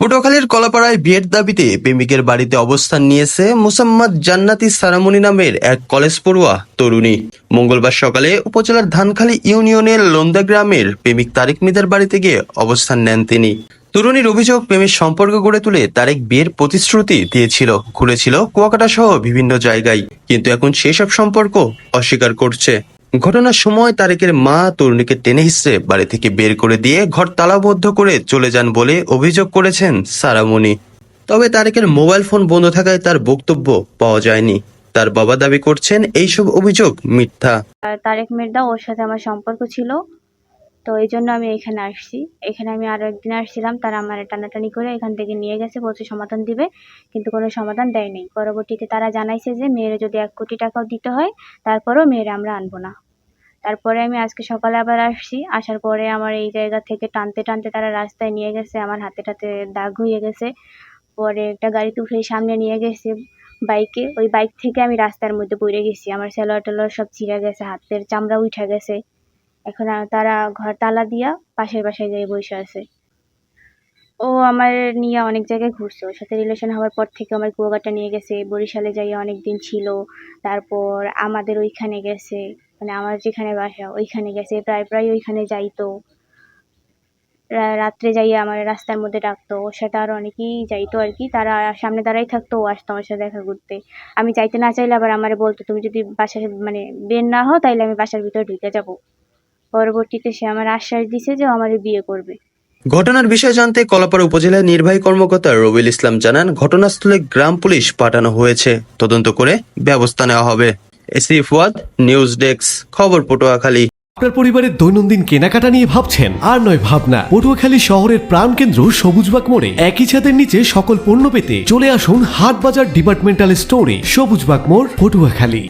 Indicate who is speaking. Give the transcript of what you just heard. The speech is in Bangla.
Speaker 1: পটুয়াখালীর কলাপাড়ায় বিয়ের দাবিতে প্রেমিকের বাড়িতে অবস্থান নিয়েছে মুসাম্মদ জান্নাতি সারামণি নামের এক কলেজ পড়ুয়া তরুণী। মঙ্গলবার সকালে উপজেলার ধানখালী ইউনিয়নের লোন্দা গ্রামের প্রেমিক তারেক মিদার বাড়িতে গিয়ে অবস্থান নেন তিনি। তরুণীর অভিযোগ, প্রেমের সম্পর্ক গড়ে তুলে তারেক বিয়ের প্রতিশ্রুতি দিয়েছিল, ঘুরেছিল কুয়াকাটা সহ বিভিন্ন জায়গায়। কিন্তু এখন সেসব সম্পর্ক অস্বীকার করছে। ঘটনার সময় তারেকের মা তরুণীকে টেনে হিসেবে বাড়ি থেকে বের করে দিয়ে ঘর তালাবদ্ধ করে চলে যান বলে অভিযোগ করেছেন সারামণি। তবে তারেকের মোবাইল ফোন বন্ধ থাকায় তার বক্তব্য পাওয়া যায়নি। তার বাবা দাবি করছেন, এইসব অভিযোগ মিথ্যা।
Speaker 2: তারেক মির্দা ওর সাথে আমার সম্পর্ক ছিল। তো এই জন্য আমি এখানে আসছি। এখানে আমি আরও একদিন আসছিলাম। তারা আমার টানাটানি করে এখান থেকে নিয়ে গেছে, বলছে সমাধান দিবে, কিন্তু কোনো সমাধান দেয়নি। পরবর্তীতে তারা জানাইছে যে, মেয়েরা যদি এক কোটি টাকাও দিতে হয়, তারপরেও মেয়েরা আমরা আনব না। তারপরে আমি আজকে সকালে আবার আসছি। আসার পরে আমার এই জায়গা থেকে টানতে টানতে তারা রাস্তায় নিয়ে গেছে, আমার হাতে টাতে দাগ হয়ে গেছে। পরে একটা গাড়িতে উঠে সামনে নিয়ে গেছে বাইকে। ওই বাইক থেকে আমি রাস্তার মধ্যে পড়ে গেছি। আমার সেলোয়ার টেলোয়ার সব ছিঁড়ে গেছে, হাতের চামড়া উঠে গেছে। এখন তারা ঘর তালা দিয়া পাশের বাসায় যেয়ে বসে আছে। ও আমার নিয়ে অনেক জায়গায় ঘুরছে। ওর সাথে রিলেশন হওয়ার পর থেকে আমার কুয়াকাটা নিয়ে গেছে। বরিশালে যাই অনেক দিন ছিল। তারপর আমাদের ওইখানে গেছে। মানে আমার যেখানে বাসা, ওইখানে গেছে, প্রায় প্রায় ওইখানে যাইতো। রাত্রে যাইয়া আমার রাস্তার মধ্যে ডাকতো, ওর সাথে আরও অনেকেই যাইতো আর কি। তারা সামনে দাঁড়াই থাকতো, ও আসতো আমার সাথে দেখা করতে। আমি যাইতে না চাইলে আবার আমার বলতো, তুমি যদি বাসার মানে বের না হও, তাইলে আমি বাসার ভিতরে ঢুকে যাব। পরবর্তীতে সে আমার আশ্বাস দিছে যে আমার বিয়ে করবে।
Speaker 1: ঘটনার বিষয় জানতে কলাপাড়া উপজেলার নির্বাহী কর্মকর্তা রবিউল ইসলাম জানান, ঘটনাস্থলে গ্রাম পুলিশ পাঠানো হয়েছে। তদন্ত করে ব্যবস্থা নেওয়া হবে। এসি ফুয়াদ নিউজ ডেস্ক, খবর পটুয়াখালী।
Speaker 3: আপনার পরিবারের দৈনন্দিন কেনাকাটা নিয়ে ভাবছেন? আর নয় ভাবনা। পটুয়াখালী শহরের প্রাণকেন্দ্র সবুজবাগ মোড়ে। একই ছাদের নিচে সকল পণ্য পেতে চলে আসুন হাট বাজার ডিপার্টমেন্টাল স্টোরে, সবুজবাগ মোড়, পটুয়াখালী।